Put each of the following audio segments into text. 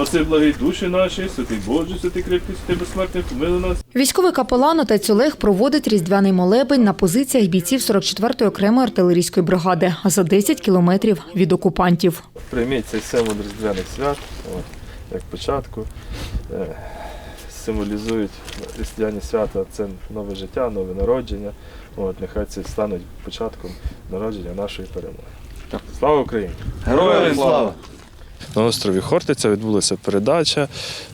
Спаси благий душі наші, святий Боже, святий крепкий, святий безсмертний, помили нас. Військовий капелан отець Олег проводить різдвяний молебень на позиціях бійців 44-ї окремої артилерійської бригади за 10 кілометрів від окупантів. Прийміть цей символ різдвяних свят, от, як початку. Е, символізують різдвяні свята це нове життя, нове народження. От, нехай це стануть початком народження нашої перемоги. Слава Україні! Героям слава! На острові Хортиця відбулася передача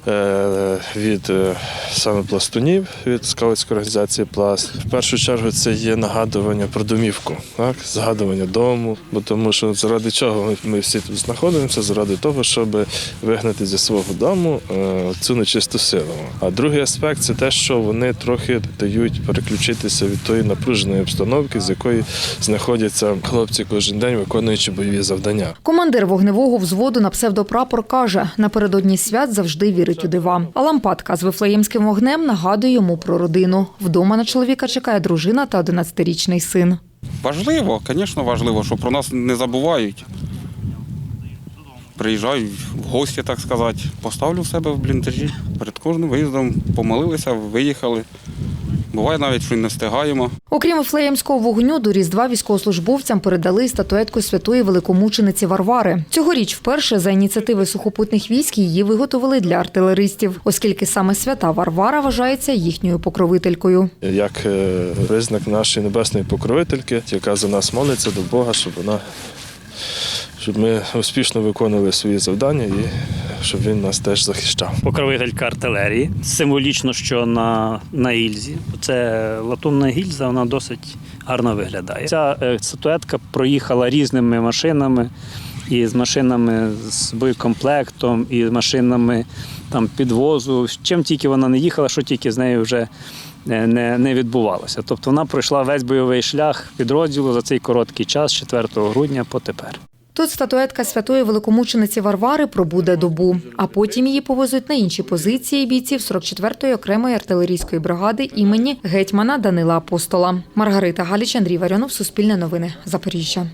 е, від е, саме пластунів від скаутської організації Пласт. В першу чергу це є нагадування про домівку, так? згадування дому, бо тому що заради чого ми, всі тут знаходимося, заради того, щоб вигнати зі свого дому е, цю нечисту силу. А другий аспект це те, що вони трохи дають переключитися від тої напруженої обстановки, з якої знаходяться хлопці кожен день, виконуючи бойові завдання. Командир вогневого взводу на псевдопрапор каже, напередодні свят завжди вірить у дива. А лампадка з вифлеємським вогнем нагадує йому про родину. Вдома на чоловіка чекає дружина та 11-річний син. Важливо, звісно, важливо, що про нас не забувають. Приїжджають в гості, так сказати. Поставлю в себе в бліндажі. Перед кожним виїздом помолилися, виїхали. Буває навіть, що й не встигаємо. Окрім флеємського вогню, до Різдва військовослужбовцям передали статуетку святої великомучениці Варвари. Цьогоріч вперше за ініціативи сухопутних військ її виготовили для артилеристів, оскільки саме свята Варвара вважається їхньою покровителькою. як е, признак нашої небесної покровительки, яка за нас молиться до Бога, щоб вона щоб ми успішно виконували свої завдання і щоб він нас теж захищав. покровителька артилерії. Символічно, що на, на гільзі. Це латунна гільза, вона досить гарно виглядає. Ця е, статуетка проїхала різними машинами, і з машинами з боєкомплектом, і з машинами там, підвозу. Чим тільки вона не їхала, що тільки з нею вже е, не, не відбувалося. Тобто вона пройшла весь бойовий шлях підрозділу за цей короткий час, 4 грудня по тепер. Тут статуетка святої великомучениці Варвари пробуде добу, а потім її повезуть на інші позиції бійців 44-ї окремої артилерійської бригади імені гетьмана Данила Апостола. Маргарита Галіч, Андрій Варіонов, Суспільне новини, Запоріжжя.